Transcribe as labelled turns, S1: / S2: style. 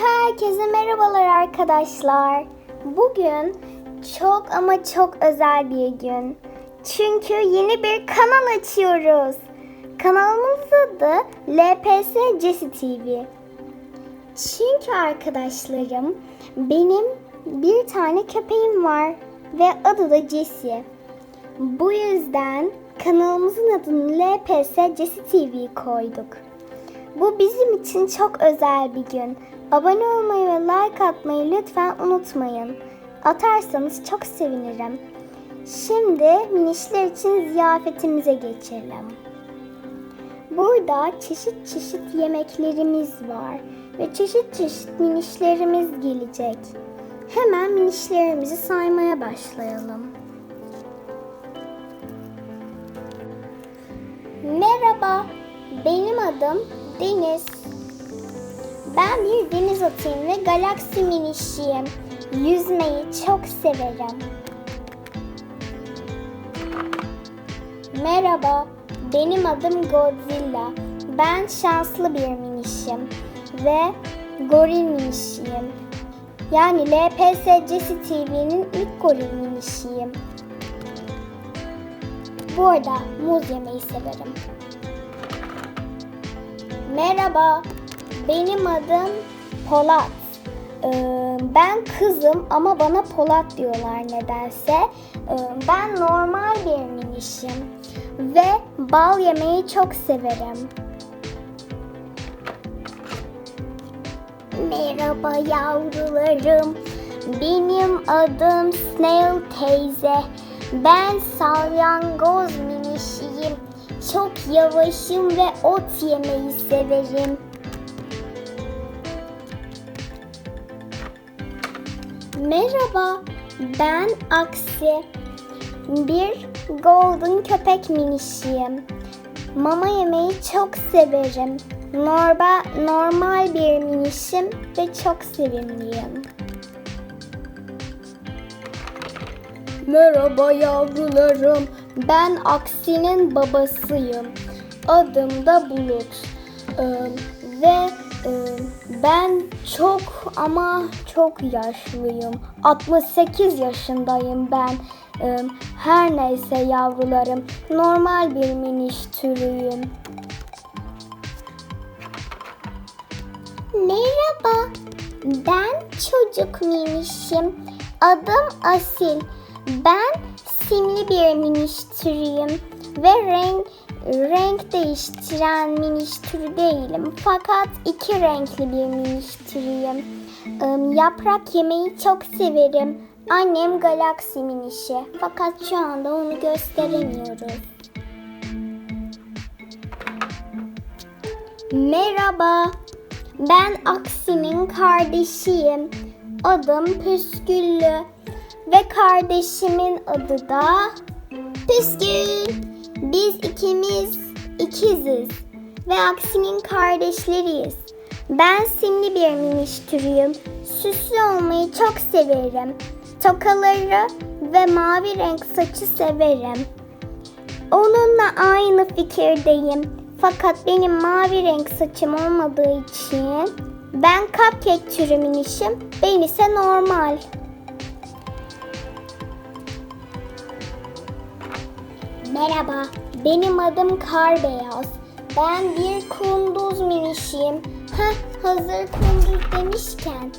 S1: Herkese merhabalar arkadaşlar. Bugün çok ama çok özel bir gün. Çünkü yeni bir kanal açıyoruz. Kanalımızın adı LPS Jesse TV. Çünkü arkadaşlarım benim bir tane köpeğim var ve adı da Jesse. Bu yüzden kanalımızın adını LPS Jesse TV koyduk. Bu bizim için çok özel bir gün. Abone olmayı ve like atmayı lütfen unutmayın. Atarsanız çok sevinirim. Şimdi minişler için ziyafetimize geçelim. Burada çeşit çeşit yemeklerimiz var ve çeşit çeşit minişlerimiz gelecek. Hemen minişlerimizi saymaya başlayalım. Merhaba, benim adım Deniz. Ben bir deniz atıyım ve galaksi minişiyim. Yüzmeyi çok severim. Merhaba, benim adım Godzilla. Ben şanslı bir minişim ve goril minişiyim. Yani LPS Jesse TV'nin ilk goril minişiyim. Bu arada muz yemeyi severim. Merhaba, benim adım Polat. Ee, ben kızım ama bana Polat diyorlar nedense. Ee, ben normal bir minişim ve bal yemeyi çok severim. Merhaba yavrularım. Benim adım Snail teyze. Ben salyangoz yavaşım ve ot yemeyi severim. Merhaba, ben Aksi. Bir golden köpek minişiyim. Mama yemeyi çok severim. Norba, normal bir minişim ve çok sevimliyim. Merhaba yavrularım. Ben Aksi'nin babasıyım. Adım da Bulut. Ee, ve e, ben çok ama çok yaşlıyım. 68 yaşındayım ben. Ee, her neyse yavrularım. Normal bir miniş türüyüm. Merhaba. Ben çocuk minişim. Adım Asil. Ben simli bir miniş türüyüm ve renk renk değiştiren miniş türü değilim. Fakat iki renkli bir miniş türüyüm. Im, Yaprak yemeyi çok severim. Annem galaksi minişi. Fakat şu anda onu gösteremiyoruz. Merhaba. Ben Aksi'nin kardeşiyim. Adım Püsküllü. Ve kardeşimin adı da Püskül. Biz ikimiz ikiziz. Ve Aksi'nin kardeşleriyiz. Ben simli bir miniş. Süslü olmayı çok severim. Tokaları ve mavi renk saçı severim. Onunla aynı fikirdeyim. Fakat benim mavi renk saçım olmadığı için ben cupcake türü minişim, ben ise normal. Merhaba, benim adım Kar Beyaz. Ben bir kunduz minişiyim. Heh, hazır kunduz demişken,